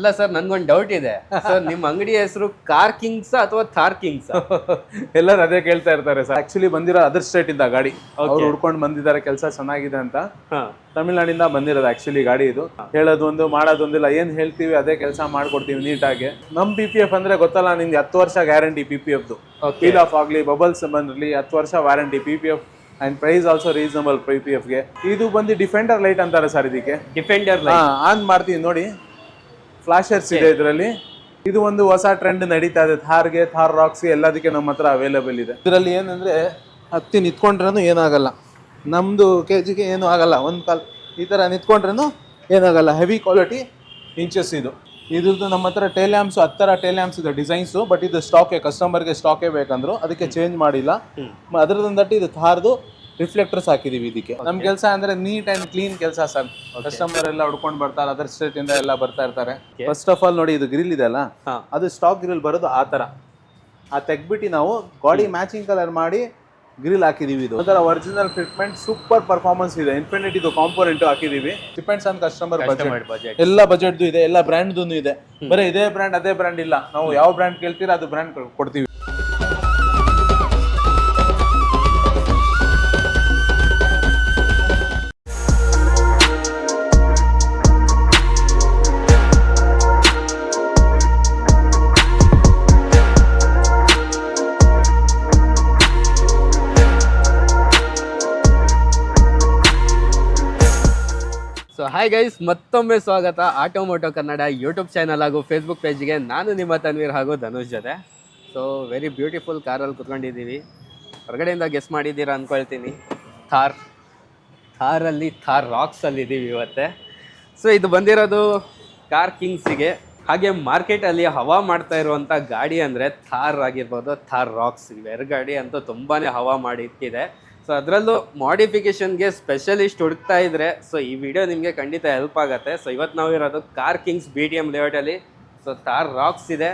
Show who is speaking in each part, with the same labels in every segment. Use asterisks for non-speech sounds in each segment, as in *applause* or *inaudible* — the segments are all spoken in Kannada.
Speaker 1: ಅಲ್ಲ ಸರ್ ನನ್ಗೊಂದು ಡೌಟ್ ಇದೆ. ಸರ್ ನಿಮ್ಮ ಅಂಗಡಿ ಹೆಸರು ಕಾರ್ ಕಿಂಗ್ಸ್ ಅಥವಾ ಥಾರ್ ಕಿಂಗ್ಸ್ *laughs*
Speaker 2: ಎಲ್ಲರೂ ಅದೇ ಕೇಳ್ತಾ ಇರ್ತಾರೆ ಸರ್. ಆಕ್ಚುಲಿ ಬಂದಿರೋ ಅದರ್ ಸ್ಟೇಟ್ ಇಂದ ಗಾಡಿ. ಅವ್ರು ಹುಡ್ಕೊಂಡು ಬಂದಿದ್ದಾರೆ ಕೆಲಸ ಚೆನ್ನಾಗಿದೆ ಅಂತ. ತಮಿಳ್ನಾಡಿಂದ ಬಂದಿರೋದು ಆಕ್ಚುಲಿ ಗಾಡಿ ಇದು. ಹೇಳೋದೊಂದು ಮಾಡೋದೊಂದಿಲ್ಲ. ಏನ್ ಹೇಳ್ತೀವಿ ಅದೇ ಕೆಲಸ ಮಾಡ್ಕೊಡ್ತೀವಿ ನೀಟಾಗಿ. ನಮ್ ಪಿ ಪಿ ಎಫ್ ಅಂದ್ರೆ ಗೊತ್ತಲ್ಲ ನಿಮ್ಗೆ ಹತ್ತು ವರ್ಷ ಗ್ಯಾರಂಟಿ ಪಿ ಪಿ ಎಫ್ದು ಫೀಲ್ ಆಫ್ ಆಗ್ಲಿ ಬಬಲ್ಸ್ ಬಂದಿರಲಿ ಹತ್ತು ವರ್ಷ warranty P P F and price also reasonable P P ಎಫ್ಗೆ ಇದು ಬಂದು ಡಿಫೆಂಡರ್ ಲೈಟ್ ಅಂತಾರೆ ಸರ್ ಇದಕ್ಕೆ.
Speaker 1: ಡಿಫೆಂಡರ್
Speaker 2: ಆನ್ ಮಾಡ್ತೀನಿ ನೋಡಿ. ಫ್ಲಾಶರ್ಸ್ ಇದೆ ಇದರಲ್ಲಿ. ಇದು ಒಂದು ಹೊಸ ಟ್ರೆಂಡ್ ನಡೀತಾ ಇದೆ. ಥಾರ್ಗೆ ಥಾರ್ ರಾಕ್ಸ್ ಎಲ್ಲದಕ್ಕೆ ನಮ್ಮ ಹತ್ರ ಅವೈಲೇಬಲ್ ಇದೆ. ಇದರಲ್ಲಿ ಏನಂದ್ರೆ ಹತ್ತಿ ನಿಂತ್ಕೊಂಡ್ರೂ ಏನಾಗಲ್ಲ. ನಮ್ದು ಕೆ ಜಿಗೆ ಏನೂ ಆಗಲ್ಲ. ಒಂದು ಕಾಲ್ ಈ ಥರ ನಿಂತ್ಕೊಂಡ್ರೂ ಏನಾಗಲ್ಲ. ಹೆವಿ ಕ್ವಾಲಿಟಿ ಇಂಚಸ್ ಇದು. ಇದ್ರದ್ದು ನಮ್ಮ ಹತ್ರ ಟೇಲ್ಯಾಮ್ಸ್ ಹತ್ತರ ಟೇಲ್ಯಾಮ್ಸ್ ಇದೆ ಡಿಸೈನ್ಸು ಬಟ್ ಇದು ಸ್ಟಾಕೆ ಕಸ್ಟಮರ್ಗೆ ಸ್ಟಾಕೇ ಬೇಕಂದ್ರು ಅದಕ್ಕೆ ಚೇಂಜ್ ಮಾಡಿಲ್ಲ. ಅದರದಂದಟ್ಟು ಅದ್ರದಂದಟ್ಟು ಇದು ಥಾರ್ದು ರಿಫ್ಲೆಕ್ಟರ್ಸ್ ಹಾಕಿದೀವಿ ಇದಕ್ಕೆ. ನಮ್ ಕೆಲಸ ಅಂದ್ರೆ ನೀಟ್ ಅಂಡ್ ಕ್ಲೀನ್ ಕೆಲಸ ಸರ್. ಕಸ್ಟಮರ್ ಎಲ್ಲ ಹುಡ್ಕೊಂಡು ಬರ್ತಾರೆ ಅದರ್ ಸ್ಟೇಟ್ ಇಂದ ಎಲ್ಲ ಬರ್ತಾ ಇರ್ತಾರೆ. ಫಸ್ಟ್ ಆಫ್ ಆಲ್ ನೋಡಿ ಇದು ಗ್ರಿಲ್ ಇದೆ ಅಲ್ಲ? ಅದು ಸ್ಟಾಕ್ ಗ್ರಿಲ್ ಬರೋದು ಆ ತರ ಆ ತೆಗ್ಬಿಟ್ಟು ನಾವು ಗಾಡಿ ಮ್ಯಾಚಿಂಗ್ ಕಲರ್ ಮಾಡಿ ಗ್ರಿಲ್ ಹಾಕಿದೀವಿ ಇದು. ಅದರ ಒರಿಜಿನಲ್ ಫಿಟ್ಮೆಂಟ್ ಸೂಪರ್ ಪರ್ಫಾರ್ಮೆನ್ಸ್ ಇದೆ. ಇನ್ಫಿನಿಟ್ ಇದು ಕಾಂಪೋನೆಂಟ್ ಹಾಕಿದೀವಿ. Depends on customer budget
Speaker 1: budget
Speaker 2: ಎಲ್ಲ ಬಜೆಟ್ದು ಇದೆ ಎಲ್ಲ ಬ್ರ್ಯಾಂಡ್ದು ಇದೆ. ಬರೀ ಇದೇ ಬ್ರ್ಯಾಂಡ್ ಅದೇ ಬ್ರ್ಯಾಂಡ್ ಇಲ್ಲ. ನಾವು ಯಾವ ಬ್ರ್ಯಾಂಡ್ ಕೇಳ್ತೀರಾ ಅದು ಬ್ರ್ಯಾಂಡ್ ಕೊಡ್ತೀವಿ.
Speaker 1: ಸೊ ಹಾಯ್ ಗೈಸ್ ಮತ್ತೊಮ್ಮೆ ಸ್ವಾಗತ ಆಟೋಮೋಟೋ ಕನ್ನಡ ಯೂಟ್ಯೂಬ್ ಚಾನಲ್ ಹಾಗೂ ಫೇಸ್ಬುಕ್ ಪೇಜ್ಗೆ ನಾನು ನಿಮ್ಮ ತನ್ವೀರ್ ಹಾಗೂ ಧನುಷ್ ಜೊತೆ. ಸೊ ವೆರಿ ಬ್ಯೂಟಿಫುಲ್ ಕಾರಲ್ಲಿ ಕುತ್ಕೊಂಡಿದ್ದೀವಿ. ಹೊರಗಡೆಯಿಂದ ಗೆಸ್ ಮಾಡಿದ್ದೀರಾ ಅಂದ್ಕೊಳ್ತೀನಿ ಥಾರ್ ಥಾರಲ್ಲಿ ಥಾರ್ ರಾಕ್ಸಲ್ಲಿ ಇದ್ದೀವಿ ಇವತ್ತೆ. ಸೊ ಇದು ಬಂದಿರೋದು ಕಾರ್ ಕಿಂಗ್ಸಿಗೆ ಹಾಗೆ ಮಾರ್ಕೆಟಲ್ಲಿ ಹವಾ ಮಾಡ್ತಾ ಇರುವಂಥ ಗಾಡಿ ಅಂದರೆ ಥಾರ್ ಆಗಿರ್ಬೋದು. ಥಾರ್ ರಾಕ್ಸ್ ಇವೆರಡು ಗಾಡಿ ಅಂತೂ ತುಂಬಾ ಹವಾ ಮಾಡಿಕ್ಕಿದೆ ಸೊ ಅದರಲ್ಲೂ ಮಾಡಿಫಿಕೇಷನ್ಗೆ ಸ್ಪೆಷಲಿಸ್ಟ್ ಹುಡುಕ್ತಾ ಇದ್ರೆ ಸೊ ಈ ವಿಡಿಯೋ ನಿಮಗೆ ಖಂಡಿತ ಹೆಲ್ಪ್ ಆಗುತ್ತೆ. ಸೊ ಇವತ್ತು ನಾವು ಇರೋದು car kings B D M ಲೇಔಟಲ್ಲಿ so car racks ಇದೆ.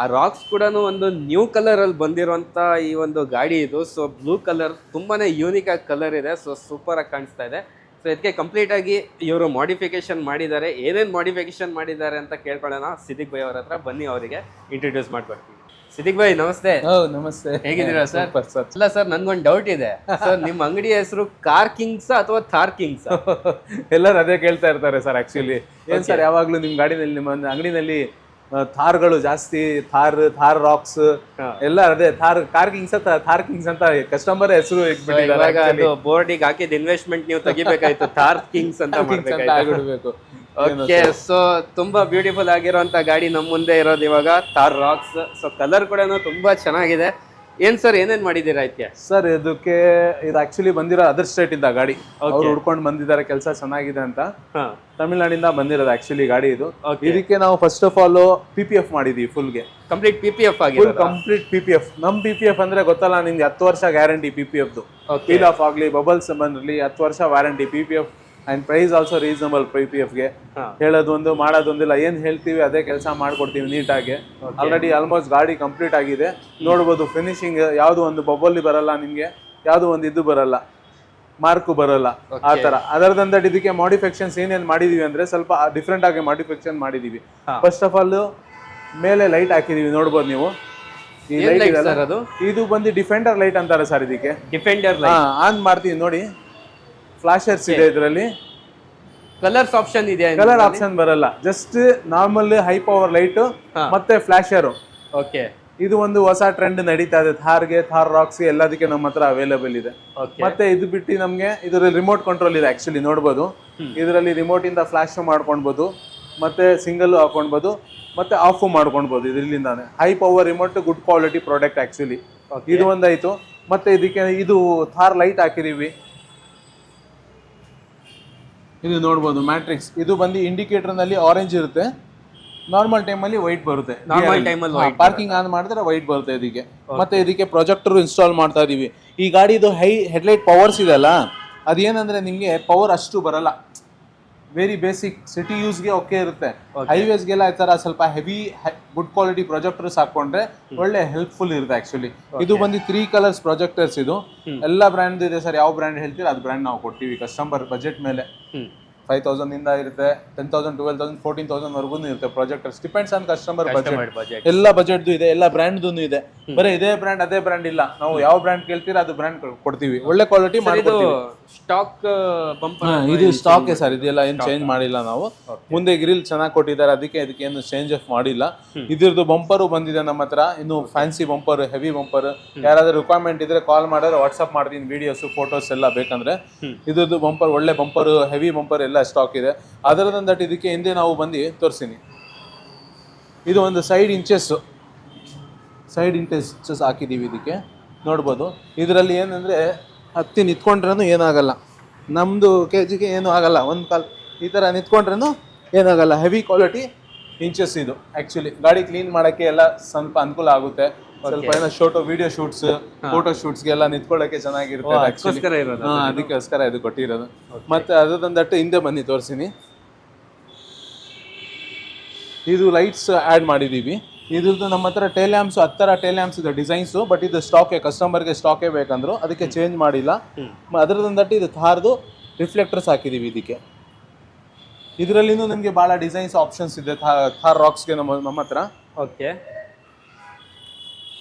Speaker 1: ಆ ರಾಕ್ಸ್ ಕೂಡ ಒಂದು ನ್ಯೂ ಕಲರಲ್ಲಿ ಬಂದಿರುವಂಥ ಈ ಒಂದು ಗಾಡಿ ಇದು. ಸೊ ಬ್ಲೂ ಕಲರ್ ತುಂಬಾ ಯೂನಿಕ್ ಆಗಿ ಕಲರ್ ಇದೆ. ಸೊ ಸೂಪರಾಗಿ ಕಾಣಿಸ್ತಾ ಇದೆ. ಸೊ ಇದಕ್ಕೆ ಕಂಪ್ಲೀಟಾಗಿ ಇವರು ಮಾಡಿಫಿಕೇಶನ್ ಮಾಡಿದ್ದಾರೆ. ಏನೇನು ಮಾಡಿಫಿಕೇಶನ್ ಮಾಡಿದ್ದಾರೆ ಅಂತ ಕೇಳ್ಕೊಳ್ಳೋಣ. ಸಿದ್ದಿಕ್ ಬೈ ಅವ್ರ ಹತ್ರ ಬನ್ನಿ ಅವರಿಗೆ. ಇಂಟ್ರೊಡ್ಯೂಸ್ ಮಾಡ್ಕೊಡ್ತೀವಿ ಸಿದ್ದಿಕ್ ಬೈ ನಮಸ್ತೆ.
Speaker 2: ನಮಸ್ತೆ.
Speaker 1: ಹೇಗಿದ್ದೀರಾ ಸರ್?
Speaker 2: ಸರ್.
Speaker 1: ಅಲ್ಲ ಸರ್ ನನ್ಗೊಂದು ಡೌಟ್ ಇದೆ. ಸರ್ ನಿಮ್ಮ ಅಂಗಡಿ ಹೆಸರು ಕಾರ್ ಕಿಂಗ್ಸ್ ಅಥವಾ ಥಾರ್ ಕಿಂಗ್ಸ್? *laughs*
Speaker 2: ಎಲ್ಲರೂ ಅದೇ ಕೇಳ್ತಾ ಇರ್ತಾರೆ ಸರ್ ಆಕ್ಚುಲಿ ಏನ್ ಸರ್ ಯಾವಾಗ್ಲೂ ನಿಮ್ ಗಾಡಿನಲ್ಲಿ ನಿಮ್ಮ ಅಂಗಡಿನಲ್ಲಿ ಥಾರ್ಗಳು ಜಾಸ್ತಿ ಥಾರ್ ಥಾರ್ ರಾಕ್ಸ್. ಎಲ್ಲ ಅದೇ ಥಾರ್ ಕಾರ್ ಕಿಂಗ್ಸ್ ಅಂತ ಥಾರ್ ಕಿಂಗ್ಸ್ ಅಂತ ಕಸ್ಟಮರ್ ಹೆಸರು
Speaker 1: ಬೋರ್ಡಿಗೆ ಹಾಕಿದ ಇನ್ವೆಸ್ಟ್ಮೆಂಟ್ ನೀವು ತೆಗಿಬೇಕಾಯ್ತು ಥಾರ್ ಕಿಂಗ್ಸ್ ಅಂತ
Speaker 2: ಆಗಿಡ್ಬೇಕು
Speaker 1: ಓಕೆ ಸೊ ತುಂಬಾ ಬ್ಯೂಟಿಫುಲ್ ಆಗಿರುವಂತ ಗಾಡಿ ನಮ್ಮ ಮುಂದೆ ಇರೋದು ಇವಾಗ ಥಾರ್ ರಾಕ್ಸ್ ಸೊ ಕಲರ್ ಕೂಡ ತುಂಬಾ ಚೆನ್ನಾಗಿದೆ. ಏನ್ ಸರ್ ಏನೇನ್ ಮಾಡಿದ್ದೀರಾ ಇದಕ್ಕೆ
Speaker 2: ಸರ್ ಇದಕ್ಕೆ ಇದು ಆಕ್ಚುಲಿ ಬಂದಿರೋ ಅದರ್ ಸ್ಟೇಟ್ ಇಂದ ಗಾಡಿ. ಅವ್ರು ಹುಡ್ಕೊಂಡು ಬಂದಿದ್ದಾರೆ ಕೆಲಸ ಚೆನ್ನಾಗಿದೆ ಅಂತ.
Speaker 1: ಹಾ.
Speaker 2: ತಮಿಳ್ನಾಡಿಂದ ಬಂದಿರೋದು ಆಕ್ಚುಲಿ ಗಾಡಿ ಇದು. ಇದಕ್ಕೆ ನಾವು first of all P P F ಮಾಡಿದೀವಿ ಫುಲ್ಗೆ
Speaker 1: complete P P F
Speaker 2: full complete P P F ನಮ್ ಪಿ ಪಿ ಎಫ್ ಅಂದ್ರೆ ಗೊತ್ತಲ್ಲ ನಿಮ್ಗೆ ಹತ್ತು ವರ್ಷ guarantee P P
Speaker 1: F
Speaker 2: peel off ಆಗ್ಲಿ ಬಬಲ್ಸ್ ಬಂದಿರಲಿ ಹತ್ತು ವರ್ಷ warranty P P F and price also reasonable P P ಎಫ್ಗೆ. ಹೇಳೋದೊಂದು ಮಾಡೋದೊಂದಿಲ್ಲ. ಏನು ಹೇಳ್ತೀವಿ ಅದೇ ಕೆಲಸ ಮಾಡ್ಕೊಡ್ತೀವಿ ನೀಟಾಗಿ. ಆಲ್ರೆಡಿ ಆಲ್ಮೋಸ್ಟ್ ಗಾಡಿ ಕಂಪ್ಲೀಟ್ ಆಗಿದೆ. ನೋಡ್ಬೋದು ಫಿನಿಶಿಂಗ್ ಯಾವುದು ಒಂದು ಬಬ್ಬಲ್ಲಿ ಬರಲ್ಲ ನಿಮಗೆ ಯಾವುದು ಒಂದು ಇದು ಬರಲ್ಲ ಮಾರ್ಕು ಬರಲ್ಲ ಆ ತರ ಅದರದಂದಟ್ ಇದಕ್ಕೆ ಮಾಡಿಫಿಕೇಶನ್ಸ್ ಏನೇನ್ ಮಾಡಿದೀವಿ ಅಂದ್ರೆ ಸ್ವಲ್ಪ ಡಿಫ್ರೆಂಟ್ ಆಗಿ ಮಾಡಿಫಿಕೇಶನ್ ಮಾಡಿದೀವಿ. ಫಸ್ಟ್ ಆಫ್ ಆಲ್ ಮೇಲೆ ಲೈಟ್ ಹಾಕಿದೀವಿ ನೋಡ್ಬೋದು ನೀವು. ಈ ಲೈಟ್? ಇದು ಬಂದು ಡಿಫೆಂಡರ್ ಲೈಟ್ ಅಂತಾರೆ ಸರ್ ಇದಕ್ಕೆ.
Speaker 1: ಡಿಫೆಂಡರ್
Speaker 2: ಆನ್ ಮಾಡ್ತೀವಿ ನೋಡಿ. ಫ್ಲಾಶರ್ಸ್ ಇದೆ ಇದರಲ್ಲಿ.
Speaker 1: ಕಲರ್ಸ್ ಆಪ್ಷನ್ ಇದೆ
Speaker 2: ಕಲರ್ ಆಪ್ಷನ್ ಬರಲ್ಲ. Just normal high power light ಮತ್ತೆ ಫ್ಲಾಶರು
Speaker 1: ಓಕೆ
Speaker 2: ಇದು ಒಂದು ಹೊಸ ಟ್ರೆಂಡ್ ನಡೀತಾ ಇದೆ. ಥಾರ್ಗೆ ಥಾರ್ ರಾಕ್ಸ್ ಎಲ್ಲದಕ್ಕೆ ನಮ್ಮ ಹತ್ರ ಅವೈಲೇಬಲ್ ಇದೆ. ಮತ್ತೆ ಇದು ಬಿಟ್ಟು ನಮಗೆ ಇದರಲ್ಲಿ ರಿಮೋಟ್ ಕಂಟ್ರೋಲ್ ಇದೆ ಆಕ್ಚುಲಿ ನೋಡ್ಬೋದು. ಇದರಲ್ಲಿ ರಿಮೋಟ್ ಇಂದ ಫ್ಲಾಶ್ ಮಾಡ್ಕೊಳ್ಬೋದು ಮತ್ತೆ ಸಿಂಗಲ್ ಹಾಕೊಳ್ಬೋದು ಮತ್ತೆ ಆಫ್ ಮಾಡ್ಕೊಳ್ಬೋದು ಇದರಿಂದಾನೆ. High power remote good quality product actually ಇದು ಒಂದಾಯ್ತು. ಮತ್ತೆ ಇದಕ್ಕೆ ಇದು ಥಾರ್ ಲೈಟ್ ಹಾಕಿದೀವಿ. ಇದು ನೋಡ್ಬೋದು ಮ್ಯಾಟ್ರಿಕ್ಸ್. ಇದು ಬಂದು ಇಂಡಿಕೇಟರ್ನಲ್ಲಿ ಆರೆಂಜ್ ಇರುತ್ತೆ. ನಾರ್ಮಲ್ ಟೈಮಲ್ಲಿ ವೈಟ್ ಬರುತ್ತೆ.
Speaker 1: ನಾರ್ಮಲ್ ಅಲ್ಲಿ
Speaker 2: ಪಾರ್ಕಿಂಗ್ ಆನ್ ಮಾಡಿದ್ರೆ ವೈಟ್ ಬರುತ್ತೆ ಇದಕ್ಕೆ. ಮತ್ತೆ ಇದಕ್ಕೆ ಪ್ರೊಜೆಕ್ಟರ್ ಇನ್ಸ್ಟಾಲ್ ಮಾಡ್ತಾ ಇದೀವಿ. ಈ ಗಾಡಿದು ಹೈ ಹೆಡ್ಲೈಟ್ ಪವರ್ಸ್ ಇದೆಲ್ಲ ಅದೇನಂದ್ರೆ ನಿಮಗೆ ಪವರ್ ಅಷ್ಟು ಬರಲ್ಲ. ವೆರಿ ಬೇಸಿಕ್ ಸಿಟಿ ಯೂಸ್ಗೆ ಓಕೆ ಇರುತ್ತೆ. ಹೈವೇಸ್ಗೆಲ್ಲ ಈ ತರ ಸ್ವಲ್ಪ ಹೆವಿ ಗುಡ್ ಕ್ವಾಲಿಟಿ ಪ್ರೊಜೆಕ್ಟರ್ಸ್ ಹಾಕೊಂಡ್ರೆ ಒಳ್ಳೆ ಹೆಲ್ಪ್ಫುಲ್ ಇರುತ್ತೆ ಆಕ್ಚುಲಿ ಇದು ಬಂದು ತ್ರೀ ಕಲರ್ಸ್ ಪ್ರೊಜೆಕ್ಟರ್ಸ್ ಇದು. ಎಲ್ಲ ಬ್ರ್ಯಾಂಡ್ ಇದೆ ಸರ್ ಯಾವ ಬ್ರ್ಯಾಂಡ್ ಹೇಳ್ತೀರಾ ಅದು ಬ್ರ್ಯಾಂಡ್ ನಾವು ಕೊಡ್ತೀವಿ. ಕಸ್ಟಮರ್ ಬಜೆಟ್ ಮೇಲೆ. ಫೈವ್ ತೌಸಂಡ್ ಇಂದ ಇರುತ್ತೆ ten thousand twelve thousand fourteen thousand ವರ್ಗೂ ಇರುತ್ತೆ projectors depends on customer budget
Speaker 1: budget
Speaker 2: ಎಲ್ಲ ಬಜೆಟ್ದು ಇದೆ ಎಲ್ಲ ಬ್ರ್ಯಾಂಡ್ದು ಇದೆ. ಬರೀ ಇದೇ ಬ್ರ್ಯಾಂಡ್ ಅದೇ ಬ್ರ್ಯಾಂಡ್ ಇಲ್ಲ. ನಾವು ಯಾವ ಬ್ರ್ಯಾಂಡ್ ಕೇಳ್ತೀರಾ ಅದು ಬ್ರ್ಯಾಂಡ್ ಕೊಡ್ತೀವಿ. ಒಳ್ಳೆ ಕ್ವಾಲಿಟಿ
Speaker 1: ಮಾಡಿ
Speaker 2: ಮಾಡ್ಕೊಡ್ತೀವಿ.
Speaker 1: ಸ್ಟಾಕ್ ಬಂಪರ್
Speaker 2: ಇದು ಸ್ಟಾಕ್ ಸರ್ ಇದೆಲ್ಲ ಏನು ಚೇಂಜ್ ಮಾಡಿಲ್ಲ ನಾವು. ಮುಂದೆ ಗ್ರಿಲ್ ಚೆನ್ನಾಗಿ ಕೊಟ್ಟಿದ್ದಾರೆ ಅದಕ್ಕೆ ಅದಕ್ಕೆ ಏನು ಚೇಂಜ್ ಆಫ್ ಮಾಡಿಲ್ಲ. ಇದ್ರದ್ದು ಬಂಪರು ಬಂದಿದೆ ನಮ್ಮ ಹತ್ರ ಇನ್ನು ಫ್ಯಾನ್ಸಿ ಬಂಪರ್ ಹೆವಿ ಬಂಪರ್. ಯಾರಾದ್ರೂ ರಿಕ್ವೈರ್ಮೆಂಟ್ ಇದ್ರೆ ಕಾಲ್ ಮಾಡಿದ್ರೆ ವಾಟ್ಸ್ಆಪ್ ಮಾಡ್ತೀನಿ ವಿಡಿಯೋಸ್ ಫೋಟೋಸ್ ಎಲ್ಲ ಬೇಕಂದ್ರೆ. ಇದ್ರದ್ದು ಬಂಪರ್ ಒಳ್ಳೆ ಬಂಪರ್ ಹೆವಿ ಬಂಪರ್ ಎಲ್ಲ ಸ್ಟಾಕ್ ಇದೆ. ಅದರ ದಟ್ ಇದಕ್ಕೆ ಹಿಂದೆ ನಾವು ಬಂದು ತೋರಿಸ್ತೀನಿ. ಇದು ಒಂದು ಸೈಡ್ ಇಂಚಸ್ ಸೈಡ್ ಇಂಚಸ್ ಹಾಕಿದ್ದೀವಿ ಇದಕ್ಕೆ. ನೋಡ್ಬೋದು. ಇದರಲ್ಲಿ ಏನಂದರೆ ಹತ್ತಿ ನಿಂತ್ಕೊಂಡ್ರೂ ಏನಾಗಲ್ಲ. ನಮ್ಮದು ಕೆ ಜಿಗೆ ಏನೂ ಆಗಲ್ಲ ಒಂದು ಕಾಲ್ ಈ ಥರ ನಿಂತ್ಕೊಂಡ್ರೂ ಏನಾಗಲ್ಲ. ಹೆವಿ ಕ್ವಾಲಿಟಿ ಇಂಚಸ್ ಇದು ಆ್ಯಕ್ಚುಲಿ ಗಾಡಿ ಕ್ಲೀನ್ ಮಾಡೋಕ್ಕೆ ಎಲ್ಲ ಸ್ವಲ್ಪ ಅನುಕೂಲ ಆಗುತ್ತೆ. ಸ್ವಲ್ಪ ಏನೋ ಶೋಟೋ ವಿಡಿಯೋ ಶೂಟ್ಸ್ ಫೋಟೋ ಶೂಟ್ಸ್ಗೆಲ್ಲ ನಿಂತ್ಕೊಳ್ಳೋಕೆ ಚೆನ್ನಾಗಿರುತ್ತೆ
Speaker 1: ಅದಕ್ಕೋಸ್ಕರ
Speaker 2: ಇದು ಕೊಟ್ಟಿರೋದು. ಮತ್ತೆ ಅದರದಂದಟ್ಟು ಹಿಂದೆ ಬನ್ನಿ ತೋರಿಸ್ತೀನಿ ಇದು ಲೈಟ್ಸ್ ಆ್ಯಡ್ ಮಾಡಿದ್ದೀವಿ ಇದ್ರದ್ದು ನಮ್ಮ ಹತ್ರ ಟೇಲ್ಯಾಂಪ್ಸ್ ಹತ್ತರ ಟೇಲ್ಯಾಂಪ್ಸ್ ಇದೆ ಡಿಸೈನ್ಸು ಬಟ್ ಇದು ಸ್ಟಾಕೆ ಕಸ್ಟಮರ್ಗೆ ಸ್ಟಾಕೇ ಬೇಕಂದ್ರು ಅದಕ್ಕೆ ಚೇಂಜ್ ಮಾಡಿಲ್ಲ. ಅದರದಂದಟ್ಟು ಇದು ಥಾರ್ದು ರಿಫ್ಲೆಕ್ಟರ್ಸ್ ಹಾಕಿದ್ದೀವಿ ಇದಕ್ಕೆ. ಇದರಲ್ಲಿನೂ ನಿಮಗೆ ಭಾಳ ಡಿಸೈನ್ಸ್ ಆಪ್ಷನ್ಸ್ ಇದೆ ಥಾರ್ ರಾಕ್ಸ್ಗೆ ನಮ್ಮ ನಮ್ಮ ಹತ್ರ.
Speaker 1: ಓಕೆ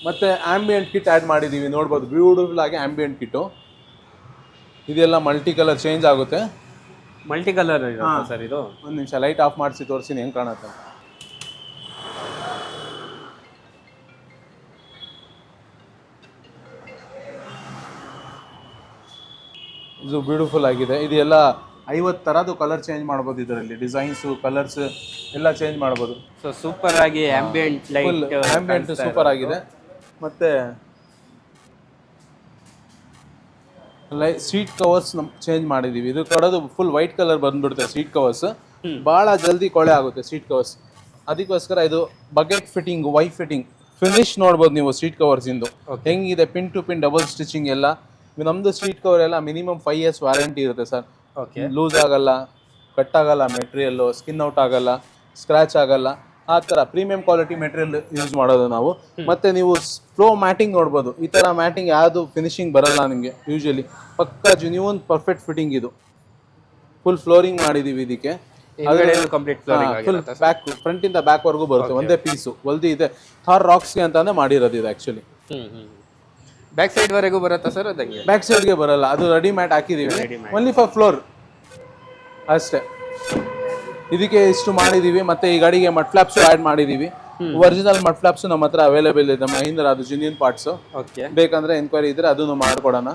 Speaker 2: ಮತ್ತೆ ಆಂಬಿಯೆಂಟ್ ಕಿಟ್ ಆ್ಯಡ್ ಮಾಡಿದ್ದೀವಿ ನೋಡ್ಬೋದು. ಬ್ಯೂಟಿಫುಲ್ ಆಗಿ ಆಂಬಿಯೆಂಟ್ ಕಿಟ್ಟು ಇದೆಲ್ಲ ಮಲ್ಟಿ ಕಲರ್ ಚೇಂಜ್ ಆಗುತ್ತೆ
Speaker 1: ಮಲ್ಟಿ ಕಲರ್ ಸರ್ ಇದು?
Speaker 2: ಒಂದು ನಿಮಿಷ ಲೈಟ್ ಆಫ್ ಮಾಡಿಸಿ ತೋರಿಸ್ತೀನಿ ಹೆಂಗೆ ಕಾಣುತ್ತೆ? ಇದು ಬ್ಯೂಟಿಫುಲ್ ಆಗಿದೆ. ಇದೆಲ್ಲ ಐವತ್ತು ಥರದ್ದು ಕಲರ್ ಚೇಂಜ್ ಮಾಡ್ಬೋದು ಇದರಲ್ಲಿ. ಡಿಸೈನ್ಸು ಕಲರ್ಸ್ ಎಲ್ಲ ಚೇಂಜ್ ಮಾಡ್ಬೋದು.
Speaker 1: ಸೊ ಸೂಪರ್ ಆಗಿ ambient
Speaker 2: full
Speaker 1: light
Speaker 2: ambient super ಆಗಿದೆ. ಮತ್ತೆ ಲೈ ಸೀಟ್ ಕವರ್ಸ್ ನಮ್ ಚೇಂಜ್ ಮಾಡಿದೀವಿ. ಇದು ಕೊಡೋದು ಫುಲ್ ವೈಟ್ ಕಲರ್ ಬಂದ್ಬಿಡುತ್ತೆ ಸೀಟ್ ಕವರ್ಸ್ ಭಾಳ ಜಲ್ದಿ ಕೊಳೆ ಆಗುತ್ತೆ ಸೀಟ್ ಕವರ್ಸ್ ಅದಕ್ಕೋಸ್ಕರ ಇದು bucket fitting Y fitting finish ನೋಡ್ಬೋದು ನೀವು ಸೀಟ್ ಕವರ್ಸ್ ಇಂದು. ಹೆಂಗಿದೆ? Pin to pin double stitching ಎಲ್ಲ. ನಮ್ದು ಸ್ಟ್ರೀಟ್ ಕವರ್ ಎಲ್ಲ ಮಿನಿಮಮ್ ಫೈವ್ ಇಯರ್ಸ್ ವಾರಂಟಿ ಇರುತ್ತೆ ಸರ್
Speaker 1: ಓಕೆ
Speaker 2: ಲೂಸ್ ಆಗಲ್ಲ ಕಟ್ ಆಗಲ್ಲ ಮೆಟೀರಿಯಲ್ ಸ್ಕಿನ್ ಔಟ್ ಆಗಲ್ಲ ಸ್ಕ್ರಾಚ್ ಆಗಲ್ಲ ಆ ತರ ಪ್ರೀಮಿಯಂ ಕ್ವಾಲಿಟಿ ಮೆಟೀರಿಯಲ್ ಯೂಸ್ ಮಾಡೋದು ನಾವು. ಮತ್ತೆ ನೀವು ಫ್ಲೋ ಮ್ಯಾಟಿಂಗ್ ನೋಡ್ಬೋದು. ಈ ಥರ ಮ್ಯಾಟಿಂಗ್ ಯಾವುದು ಫಿನಿಶಿಂಗ್ ಬರಲ್ಲ ನಿಮಗೆ ಯೂಶಲಿ ಪಕ್ಕ ಜುನ್ಯೂನ್ ಪರ್ಫೆಕ್ಟ್ ಫಿಟ್ಟಿಂಗ್ ಇದು. ಫುಲ್ ಫ್ಲೋರಿಂಗ್ ಮಾಡಿದೀವಿ ಇದಕ್ಕೆ.
Speaker 1: ಕಂಪ್ಲೀಟ್
Speaker 2: ಫುಲ್ ಬ್ಯಾಕ್ ಫ್ರಂಟ್ ಇಂದ ಬ್ಯಾಕ್ ವರ್ಗೂ ಬರುತ್ತೆ ಒಂದೇ ಪೀಸು ಒಲ್ದಿ ಇದೆ ಥಾರ್ ರಾಕ್ಸ್ಗೆ ಅಂತಾನೆ ಮಾಡಿರೋದು ಇದು ಆಕ್ಚುಲಿ
Speaker 1: ಬ್ಯಾಕ್ ಸೈಡ್ ವರೆಗೂ ಬರುತ್ತಾ ಸರ್ ಅದಂಗೆ?
Speaker 2: ಬ್ಯಾಕ್ ಸೈಡ್ಗೆ ಬರಲ್ಲ ಅದು ರೆಡಿ ಮ್ಯಾಟ್ ಹಾಕಿದೀವಿ. ಓನ್ಲಿ ಫಾರ್ ಫ್ಲೋರ್ ಅಷ್ಟೇ. ಇದಕ್ಕೆ ಇಷ್ಟು ಮಾಡಿದೀವಿ ಮತ್ತೆ ಈ ಗಾಡಿಗೆ ಮಡ್ ಫ್ಲಾಪ್ಸ್ ಆ್ಯಡ್ ಮಾಡಿದೀವಿ. ಒರಿಜಿನಲ್ ಮಡ್ ಫ್ಲಾಪ್ಸ್ ನಮ್ಮ ಹತ್ರ ಅವೈಲೇಬಲ್ ಇದೆ ಮಹೀಂದ್ರ ಅದು ಜಿನಿಯನ್ ಪಾರ್ಟ್ಸ್
Speaker 1: ಓಕೆ
Speaker 2: ಬೇಕಂದ್ರೆ ಎನ್ಕ್ವೈರಿ ಇದ್ರೆ ಅದನ್ನು ಮಾಡ್ಕೊಡೋಣ.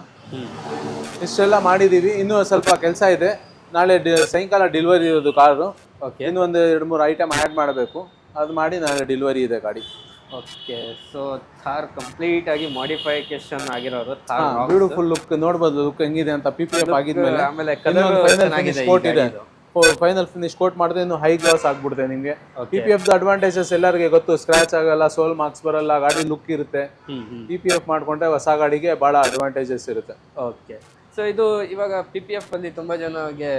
Speaker 2: ಇಷ್ಟೆಲ್ಲ ಮಾಡಿದೀವಿ ಇನ್ನೂ ಸ್ವಲ್ಪ ಕೆಲಸ ಇದೆ. ನಾಳೆ ಡಿ ಸಾಯಂಕಾಲ ಡೆಲಿವರಿ ಇರೋದು ಕಾರು.
Speaker 1: ಓಕೆ
Speaker 2: ಇನ್ನೂ ಒಂದು ಎರಡು ಮೂರು ಐಟಮ್ ಆ್ಯಡ್ ಮಾಡಬೇಕು. ಅದು ಮಾಡಿ ನಾಳೆ ಡೆಲಿವರಿ ಇದೆ ಗಾಡಿ.
Speaker 1: ಓಕೆ ಸೊ ಥಾರ್ ಕಂಪ್ಲೀಟ್ ಆಗಿ ಮಾಡಿಫಿಕೇಶನ್ ಆಗಿರೋದು ಥಾರ್
Speaker 2: ಬ್ಯೂಟಿಫುಲ್ ಲುಕ್ ನೋಡ್ಬೋದು ಲುಕ್ ಹೆಂಗಿದೆ ಅಂತ ಪಿಪಿಎಫ್ ಪಿ ಎಫ್ ಆಗಿದ್ಮೇಲೆ.
Speaker 1: ಆಮೇಲೆ
Speaker 2: ಕೋಟ್ ಇದೆ. ಫೈನಲ್ ಫಿನಿಶ್ ಕೋಟ್ ಮಾಡಿದ್ರೆ ಇನ್ನು ಹೈ ಗ್ಲಾಸ್ ಆಗ್ಬಿಡುತ್ತೆ ನಿಮಗೆ. ಪಿ ಪಿ ಎಫ್ ಅಡ್ವಾಂಟೇಜಸ್ ಎಲ್ಲರಿಗೆ ಗೊತ್ತು ಸ್ಕ್ರಾಚ್ ಆಗಲ್ಲ ಸೋಲ್ ಮಾರ್ಕ್ಸ್ ಬರಲ್ಲ ಗಾಡಿ ಲುಕ್ ಇರುತ್ತೆ. ಪಿ ಪಿ ಎಫ್ ಮಾಡ್ಕೊಂಡ್ರೆ ಹೊಸ ಗಾಡಿಗೆ ಬಹಳ ಅಡ್ವಾಂಟೇಜಸ್ ಇರುತ್ತೆ.
Speaker 1: ಓಕೆ ಸೊ ಇದು ಇವಾಗ ಪಿ ಪಿ ಎಫ್ ಅಲ್ಲಿ ತುಂಬಾ ಜನಗೆ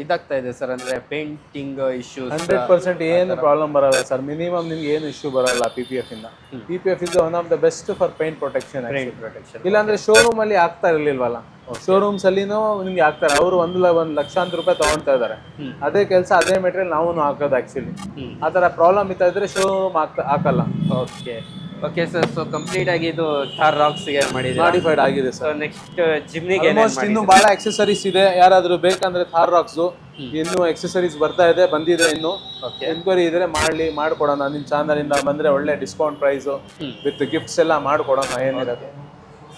Speaker 1: ಇದಾಗ್ತಾ ಇದೆ ಸರ್ ಅಂದ್ರೆ ಪೇಂಟಿಂಗ್ ಇಶ್ಯೂ
Speaker 2: ಹಂಡ್ರೆಡ್ ಪರ್ಸೆಂಟ್ ಏನು ಪ್ರಾಬ್ಲಮ್ ಬರಲ್ಲ ಸರ್. ಮಿನಿಮಮ್ ನಿಮ್ಗೆ ಏನು ಇಶ್ಯೂ ಬರಲ್ಲ ಪಿ ಪಿ ಎಫ್ ಇಂದ. P P F is one of the best for paint protection
Speaker 1: protection
Speaker 2: ಇಲ್ಲಾಂದ್ರೆ ಶೋರೂಮ್ ಅಲ್ಲಿ ಆಗ್ತಾ ಇರ್ಲಿಲ್ವಲ್ಲ? ಶೋರೂಮ್ಸ್ ಅಲ್ಲಿನೂ ನಿಮ್ಗೆ ಆಗ್ತಾರೆ ಅವರು ಒಂದು ಒಂದು ಲಕ್ಷಾಂತರ ರೂಪಾಯಿ ತಗೊಂತಾ ಇದ್ದಾರೆ ಅದೇ ಕೆಲಸ ಅದೇ ಮೆಟೀರಿಯಲ್ ನಾವು ಹಾಕೋದು ಆಕ್ಚುಲಿ. ಆ ತರ ಪ್ರಾಬ್ಲಮ್ ಇತ್ತಾ ಇದ್ರೆ ಶೋರೂಮ್ ಹಾಕಲ್ಲ.
Speaker 1: Okay okay sir so complete ಆಗಿ ಇದು ಥಾರ್ ರಾಕ್ಸ್ಗೆ ಮಾಡಿದ್ರೆ
Speaker 2: ಮಾಡಿಫೈಡ್ ಆಗಿದೆ
Speaker 1: ಸೊ
Speaker 2: ಸರ್
Speaker 1: ನೆಕ್ಸ್ಟ್ ಜಿಮ್ನಿಗೆ
Speaker 2: ಆಲ್ಮೋಸ್ಟ್ ಇನ್ನು ಬಹಳ ಎಕ್ಸೆಸರೀಸ್ ಇದೆ. ಯಾರಾದರೂ ಬೇಕಂದ್ರೆ ಥಾರ್ ರಾಕ್ಸ್ ಇನ್ನು ಎಕ್ಸೆಸರೀಸ್ ಬರ್ತಾ ಇದೆ ಬಂದಿದೆ ಇನ್ನು. ಎನ್ಕ್ವೈರಿ ಇದ್ರೆ ಮಾಡ್ಲಿ ಮಾಡ್ಕೊಡೋಣ. ನಿಮ್ ಚಾನಲ್ ಇಂದ ಬಂದ್ರೆ ಒಳ್ಳೆ ಡಿಸ್ಕೌಂಟ್ ಪ್ರೈಸ್ ವಿತ್ ಗಿಫ್ಟ್ಸ್ ಎಲ್ಲ ಮಾಡ್ಕೊಡೋಣ ಏನಿರುತ್ತೆ.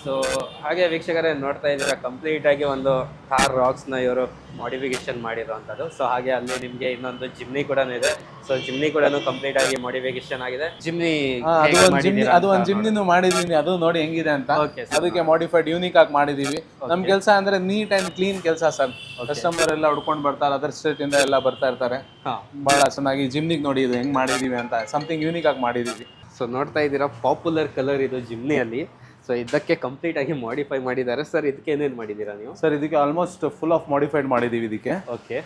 Speaker 1: ಸೊ ಹಾಗೆ ವೀಕ್ಷಕರೇ ನೋಡ್ತಾ ಇದ್ದೀರ ಕಂಪ್ಲೀಟ್ ಆಗಿ ಒಂದು ಕಾರ್ ರಾಕ್ಸ್ನ ಇವರು ಮಾಡಿಫಿಕೇಶನ್ ಮಾಡಿರುವಂಥದ್ದು. ಸೊ ಹಾಗೆ ಅಲ್ಲಿ ನಿಮಗೆ ಇನ್ನೊಂದು ಜಿಮ್ನಿ ಕೂಡ ಇದೆ. ಸೊ ಜಿಮ್ನಿ ಕೂಡ ಕಂಪ್ಲೀಟ್ ಆಗಿ ಮಾಡಿಫಿಕೇಶನ್ ಆಗಿದೆ. ಜಿಮ್ನಿ
Speaker 2: ಅದು ಒಂದು ಜಿಮ್ನಿನು ಮಾಡಿದೀನಿ ಅದು ನೋಡಿ ಹೆಂಗಿದೆ ಅಂತ. ಅದಕ್ಕೆ ಮಾಡಿಫೈಡ್ ಯೂನಿಕ್ ಆಗಿ ಮಾಡಿದೀವಿ ನಮ್ ಕೆಲಸ ಅಂದ್ರೆ ನೀಟ್ ಅಂಡ್ ಕ್ಲೀನ್ ಕೆಲಸ ಸರ್ ಕಸ್ಟಮರ್ ಎಲ್ಲ ಹುಡ್ಕೊಂಡು ಬರ್ತಾರೆ ಅದರ್ ಸ್ಟೇಟ್ ಇಂದ ಎಲ್ಲ ಬರ್ತಾ ಇರ್ತಾರೆ. ಬಹಳ ಚೆನ್ನಾಗಿ ಜಿಮ್ನಿಗೆ ನೋಡಿ ಇದು ಹೆಂಗ್ ಮಾಡಿದೀವಿ ಅಂತ. ಸಮಥಿಂಗ್ ಯೂನಿಕ್ ಆಗಿ ಮಾಡಿದೀವಿ
Speaker 1: ಸೊ ನೋಡ್ತಾ ಇದ್ದೀರಾ ಪಾಪ್ಯುಲರ್ ಕಲರ್ ಇದು ಜಿಮ್ನಿಯಲ್ಲಿ ಸೊ ಇದಕ್ಕೆ ಕಂಪ್ಲೀಟ್ ಆಗಿ ಮಾಡಿಫೈ ಮಾಡಿದ್ದಾರೆ. ಸರ್ ಇದಕ್ಕೆ ಏನೇನು ಮಾಡಿದ್ದೀರಾ ನೀವು?
Speaker 2: ಸರ್ ಇದಕ್ಕೆ ಆಲ್ಮೋಸ್ಟ್ ಫುಲ್ ಆಫ್ ಮಾಡಿಫೈಡ್ ಮಾಡಿದೀವಿ ಇದಕ್ಕೆ.
Speaker 1: ಓಕೆ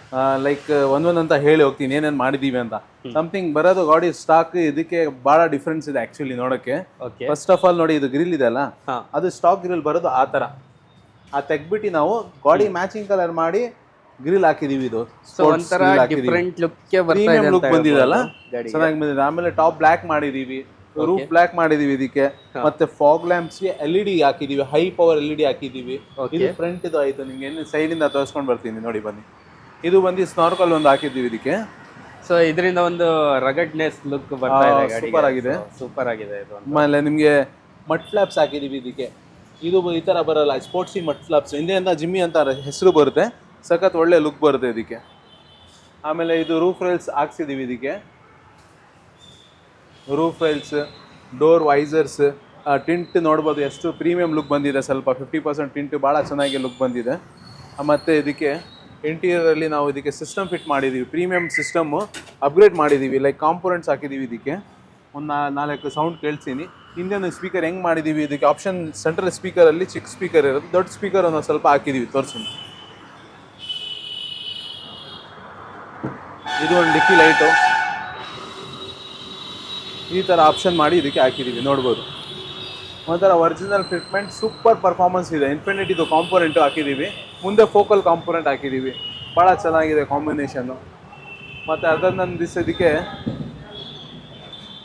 Speaker 2: ಲೈಕ್ ಒಂದೊಂದಂತ ಅಂತ ಹೇಳಿ ಹೋಗ್ತೀನಿ ಏನೇನು ಮಾಡಿದೀವಿ ಅಂತ. ಸಮಥಿಂಗ್ ಬರೋದು ಗಾಡಿ ಸ್ಟಾಕ್ ಇದಕ್ಕೆ ಬಹಳ ಡಿಫ್ರೆನ್ಸ್ ಇದೆ ಆಕ್ಚುಲಿ ನೋಡಕ್ಕೆ.
Speaker 1: ಓಕೆ
Speaker 2: ಫಸ್ಟ್ ಆಫ್ ಆಲ್ ನೋಡಿ ಇದು ಗ್ರಿಲ್ ಇದೆ ಅಲ್ಲ? ಅದು ಸ್ಟಾಕ್ ಗ್ರಿಲ್ ಬರೋದು ಆ ಥರ. ಆ ತೆಗ್ಬಿಟ್ಟು ನಾವು ಗಾಡಿ ಮ್ಯಾಚಿಂಗ್ ಕಲರ್ ಮಾಡಿ ಗ್ರಿಲ್ ಹಾಕಿದೀವಿ ಇದು.
Speaker 1: ಸೊ ಒಂಥರ ಡಿಫ್ರೆಂಟ್
Speaker 2: ಲುಕ್
Speaker 1: ಬಂದಿದೆ
Speaker 2: ಬಂದಿದಲ್ಲ ಚೆನ್ನಾಗಿ ಬಂದಿದೆ. ಆಮೇಲೆ ಟಾಪ್ ಬ್ಲಾಕ್ ಮಾಡಿದೀವಿ. ರೂಫ್ ಬ್ಲಾಕ್ ಮಾಡಿದೀವಿ ಇದಕ್ಕೆ. ಮತ್ತೆ ಫಾಗ್ ಲ್ಯಾಂಪ್ಸ್ಗೆ ಎಲ್ ಇ ಡಿ ಹಾಕಿದೀವಿ high power L E D ಹಾಕಿದೀವಿ. ಇದು ಫ್ರಂಟ್ ಇದು ಆಯ್ತು ನಿಮ್ಗೆ ಸೈಡ್ ಇಂದ ತೋರಿಸ್ಕೊಂಡು ಬರ್ತೀನಿ ನೋಡಿ ಬನ್ನಿ. ಇದು ಬಂದು ಸ್ನಾರ್ಕಲ್ ಒಂದು ಹಾಕಿದ್ದೀವಿ ಇದಕ್ಕೆ.
Speaker 1: ಸೊ ಇದರಿಂದ ಒಂದು ರಗಡ್ನೆಸ್ ಲುಕ್ ಬರ್ತಾ ಇದೆ
Speaker 2: ಸೂಪರ್ ಆಗಿದೆ.
Speaker 1: ಸೂಪರ್ ಆಗಿದೆ ಇದು
Speaker 2: ಆಮೇಲೆ ನಿಮಗೆ ಮಟ್ ಫ್ಲಾಪ್ಸ್ ಹಾಕಿದೀವಿ ಇದಕ್ಕೆ. ಇದು ಈ ತರ ಬರಲ್ಲ ಸ್ಪೋರ್ಟ್ಸಿ ಮಟ್ ಫ್ಲಾಪ್ಸ್ ಹಿಂದೆಯಿಂದ ಜಿಮ್ಮಿ ಅಂತ ಹೆಸರು ಬರುತ್ತೆ. ಸಖತ್ ಒಳ್ಳೆ ಲುಕ್ ಬರುತ್ತೆ ಇದಕ್ಕೆ. ಆಮೇಲೆ ಇದು ರೂಫ್ ರೈಲ್ಸ್ ಹಾಕ್ಸಿದೀವಿ ಇದಕ್ಕೆ. Roof rails door visors tint ನೋಡ್ಬೋದು ಎಷ್ಟು ಪ್ರೀಮಿಯಂ ಲುಕ್ ಬಂದಿದೆ. ಸ್ವಲ್ಪ ಫಿಫ್ಟಿ ಪರ್ಸೆಂಟ್ ಟಿಂಟ್ ಭಾಳ ಚೆನ್ನಾಗಿ ಲುಕ್ ಬಂದಿದೆ. ಮತ್ತು ಇದಕ್ಕೆ ಇಂಟೀರಿಯರಲ್ಲಿ ನಾವು ಇದಕ್ಕೆ ಸಿಸ್ಟಮ್ ಫಿಟ್ ಮಾಡಿದ್ದೀವಿ ಪ್ರೀಮಿಯಂ ಸಿಸ್ಟಮ್ಮು ಅಪ್ಗ್ರೇಡ್ ಮಾಡಿದ್ದೀವಿ ಲೈಕ್ ಕಾಂಪೋನೆಂಟ್ಸ್ ಹಾಕಿದ್ದೀವಿ ಇದಕ್ಕೆ. ಒಂದು ನಾಲ್ಕು ಸೌಂಡ್ ಕೇಳ್ತೀನಿ ಹಿಂದೆ ಸ್ಪೀಕರ್ ಹೆಂಗೆ ಮಾಡಿದ್ದೀವಿ ಇದಕ್ಕೆ? ಆಪ್ಷನ್ ಸೆಂಟ್ರಲ್ ಸ್ಪೀಕರಲ್ಲಿ ಚಿಕ್ಕ ಸ್ಪೀಕರ್ ಇರೋದು. ದೊಡ್ಡ ಸ್ಪೀಕರ್ ಒಂದು ಸ್ವಲ್ಪ ಹಾಕಿದ್ದೀವಿ ತೋರಿಸ್ತೀನಿ ಇದು ಒಂದು ಡಿಕ್ಕಿ ಲೈಟು ಈ ಥರ ಆಪ್ಷನ್ ಮಾಡಿ ಇದಕ್ಕೆ ಹಾಕಿದ್ದೀವಿ ನೋಡ್ಬೋದು. ಒಂಥರ ಒರಿಜಿನಲ್ ಟ್ರೀಟ್ಮೆಂಟ್ ಸೂಪರ್ ಪರ್ಫಾರ್ಮೆನ್ಸ್ ಇದೆ. ಇನ್ಫಿನಿಟಿದು ಕಾಂಪೋನೆಂಟು ಹಾಕಿದ್ದೀವಿ ಮುಂದೆ ಫೋಕಲ್ ಕಾಂಪೋನೆಂಟ್ ಹಾಕಿದ್ದೀವಿ ಭಾಳ ಚೆನ್ನಾಗಿದೆ ಕಾಂಬಿನೇಷನ್ನು ಮತ್ತು ಅದನ್ನು ದಿವಸದಕ್ಕೆ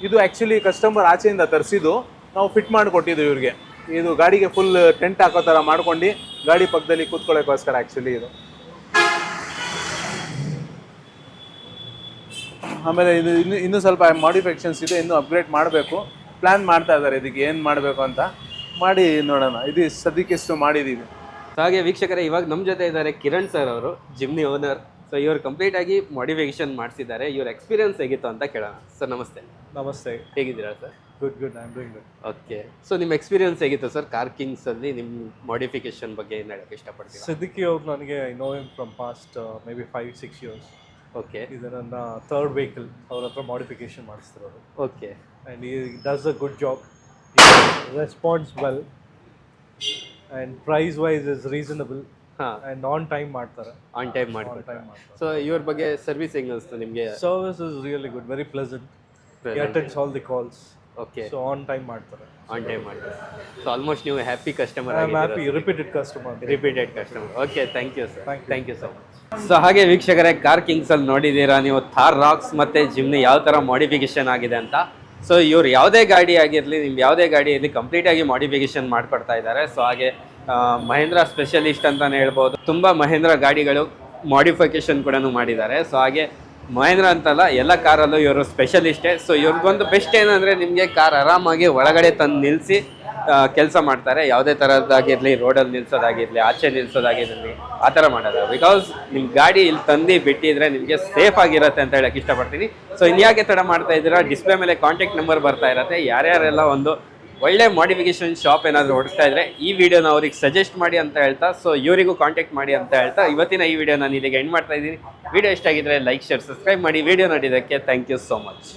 Speaker 2: ಇದು ಆ್ಯಕ್ಚುಲಿ ಕಸ್ಟಮರ್ ಆಚೆಯಿಂದ ತರಿಸಿದ್ದು, ನಾವು ಫಿಟ್ ಮಾಡಿಕೊಟ್ಟಿದ್ದು ಇವ್ರಿಗೆ. ಇದು ಗಾಡಿಗೆ ಫುಲ್ ಟೆಂಟ್ ಹಾಕೋ ಥರ ಮಾಡ್ಕೊಂಡು, ಗಾಡಿ ಪಕ್ಕದಲ್ಲಿ ಕೂತ್ಕೊಳ್ಳೋಕ್ಕೋಸ್ಕರ ಆ್ಯಕ್ಚುಲಿ ಇದು. ಆಮೇಲೆ ಇದು ಇನ್ನು ಇನ್ನೂ ಸ್ವಲ್ಪ ಮಾಡಿಫಿಕೇಶನ್ಸ್ ಇದೆ ಇನ್ನೂ ಅಪ್ಗ್ರೇಡ್ ಮಾಡಬೇಕು. ಪ್ಲ್ಯಾನ್ ಮಾಡ್ತಾ ಇದ್ದಾರೆ ಇದಕ್ಕೆ ಏನು ಮಾಡಬೇಕು ಅಂತ. ಮಾಡಿ ನೋಡೋಣ. ಇದು ಸದ್ಯಕ್ಕೆ ಎಷ್ಟು ಮಾಡಿದ್ದೀವಿ
Speaker 1: ಹಾಗೆ ವೀಕ್ಷಕರೇ ಇವಾಗ ನಮ್ಮ ಜೊತೆ ಇದ್ದಾರೆ ಕಿರಣ್ ಸರ್ ಅವರು ಜಿಮ್ನಿ ಓನರ್ ಸೊ ಇವರು ಕಂಪ್ಲೀಟ್ ಆಗಿ ಮಾಡಿಫಿಕೇಶನ್ ಮಾಡಿಸಿದ್ದಾರೆ. ಇವ್ರ ಎಕ್ಸ್ಪೀರಿಯನ್ಸ್ ಹೇಗಿತ್ತು ಅಂತ ಕೇಳೋಣ. ಸರ್ ನಮಸ್ತೆ.
Speaker 3: ನಮಸ್ತೆ.
Speaker 1: ಹೇಗಿದ್ದೀರಾ sir
Speaker 3: good good I am doing good
Speaker 1: okay so ನಿಮ್ಮ ಎಕ್ಸ್ಪೀರಿಯನ್ಸ್ ಹೇಗಿತ್ತು ಸರ್ ಕಾರ್ ಕಿಂಗ್ಸ್ ಅಲ್ಲಿ ನಿಮ್ಮ ಮಾಡಿಫಿಕೇಶನ್ ಬಗ್ಗೆ ಏನು ಹೇಳೋಕ್ಕೆ ಇಷ್ಟಪಡ್ತೀನಿ
Speaker 3: ಸದ್ಯಕ್ಕೆ ಅವ್ರು ನನಗೆ I know from past maybe five six years
Speaker 1: okay
Speaker 3: ಇದು ನನ್ನ ಥರ್ಡ್ ವೆಹಿಕಲ್ ಅವ್ರ ಹತ್ರ ಮಾಡಿಫಿಕೇಶನ್ ಅವರು
Speaker 1: ಓಕೆ
Speaker 3: ಆ್ಯಂಡ್ ಈ does a good job response well and price wise is reasonable
Speaker 1: ಹಾಂ.
Speaker 3: ಆ್ಯಂಡ್ ಆನ್ ಟೈಮ್ ಮಾಡ್ತಾರೆ.
Speaker 1: ಆನ್ ಟೈಮ್
Speaker 3: ಮಾಡ್ತಾರೆ.
Speaker 1: ಸೊ ಇವ್ರ ಬಗ್ಗೆ ಸರ್ವಿಸ್ ಹೆಂಗೆ ಅನಿಸ್ತು ನಿಮಗೆ
Speaker 3: service is really good very pleasant attends all the calls
Speaker 1: okay
Speaker 3: so on time ಮಾಡ್ತಾರೆ.
Speaker 1: ಆನ್ ಟೈಮ್ ಮಾಡ್ತಾರೆ. ಸೊ ಆಲ್ಮೋಸ್ಟ್ ನೀವು happy customer
Speaker 3: happy repeated customer
Speaker 1: repeated customer okay thank you sir thank you so much so ಹಾಗೆ ವೀಕ್ಷಕರೇ ಕಾರ್ ಕಿಂಗ್ಸ್ ಅಲ್ಲಿ ನೋಡಿದ್ದೀರಾ ನೀವು? ಥಾರ್ ರಾಕ್ಸ್ ಮತ್ತೆ ಜಿಮ್ನ ಯಾವ ಥರ ಮಾಡಿಫಿಕೇಶನ್ ಆಗಿದೆ ಅಂತ? ಸೊ ಇವ್ರು ಯಾವುದೇ ಗಾಡಿ ಆಗಿರಲಿ ನಿಮ್ಗೆ ಯಾವುದೇ ಗಾಡಿ ಕಂಪ್ಲೀಟಾಗಿ ಕಂಪ್ಲೀಟ್ ಆಗಿ ಮಾಡಿಫಿಕೇಶನ್ ಮಾಡ್ಕೊಡ್ತಾ ಇದ್ದಾರೆ. ಸೊ ಹಾಗೆ ಮಹೇಂದ್ರ ಸ್ಪೆಷಲಿಸ್ಟ್ ಅಂತಾನೆ ಹೇಳ್ಬೋದು. ತುಂಬ ಮಹೇಂದ್ರ ಗಾಡಿಗಳು ಮಾಡಿಫಿಕೇಶನ್ ಕೂಡ ಮಾಡಿದ್ದಾರೆ. ಸೊ ಹಾಗೆ ಮಹೇಂದ್ರ ಅಂತಲ್ಲ, ಎಲ್ಲ ಕಾರಲ್ಲೂ ಇವರು ಸ್ಪೆಷಲಿಸ್ಟೇ ಸೊ ಇವ್ರಿಗೊಂದು ಬೆಸ್ಟ್ ಏನಂದರೆ ನಿಮಗೆ ಕಾರ್ ಆರಾಮಾಗಿ ಒಳಗಡೆ ತಂದು ನಿಲ್ಲಿಸಿ ಕೆಲಸ ಮಾಡ್ತಾರೆ. ಯಾವುದೇ ಥರದ್ದಾಗಿರಲಿ ರೋಡಲ್ಲಿ ನಿಲ್ಸೋದಾಗಿರಲಿ, ಆಚೆ ನಿಲ್ಸೋದಾಗಿರಲಿ, ಆ ಥರ ಮಾಡೋದು. ಬಿಕಾಸ್ ನಿಮ್ಮ ಗಾಡಿ ಇಲ್ಲಿ ತಂದು ಬಿಟ್ಟಿದ್ರೆ ನಿಮಗೆ ಸೇಫ್ ಆಗಿರುತ್ತೆ ಅಂತ ಹೇಳಕ್ಕೆ ಇಷ್ಟಪಡ್ತೀನಿ. ಸೊ ಇನ್ಯಾಕೆ ತಡ ಮಾಡ್ತಾ ಇದ್ದೀರಾ? ಡಿಸ್ಪ್ಲೇ ಮೇಲೆ ಕಾಂಟ್ಯಾಕ್ಟ್ ನಂಬರ್ ಬರ್ತಾ ಇರುತ್ತೆ. ಯಾರ್ಯಾರೆಲ್ಲ ಒಂದು ಒಳ್ಳೆ ಮಾಡಿಫಿಕೇಶನ್ ಶಾಪ್ ಏನಾದರೂ ಹುಡುಕ್ತಾ ಇದ್ರೆ ಈ ವಿಡಿಯೋನ ಅವ್ರಿಗೆ ಸಜೆಸ್ಟ್ ಮಾಡಿ ಅಂತ ಹೇಳ್ತಾ ಸೊ ಇವರಿಗೂ ಕಾಂಟ್ಯಾಕ್ಟ್ ಮಾಡಿ ಅಂತ ಹೇಳ್ತಾ, ಇವತ್ತಿನ ಈ ವಿಡಿಯೋ ನಾನು ಇಲ್ಲಿಗೆ ಎಂಡ್ ಮಾಡ್ತಾ ಇದ್ದೀನಿ. ವಿಡಿಯೋ ಇಷ್ಟ ಆಗಿದ್ರೆ ಲೈಕ್ ಶೇರ್ ಸಬ್ಸ್ಕ್ರೈಬ್ ಮಾಡಿ. ವಿಡಿಯೋ ನೋಡಿದ್ದಕ್ಕೆ ಥ್ಯಾಂಕ್ ಯು ಸೋ ಮಚ್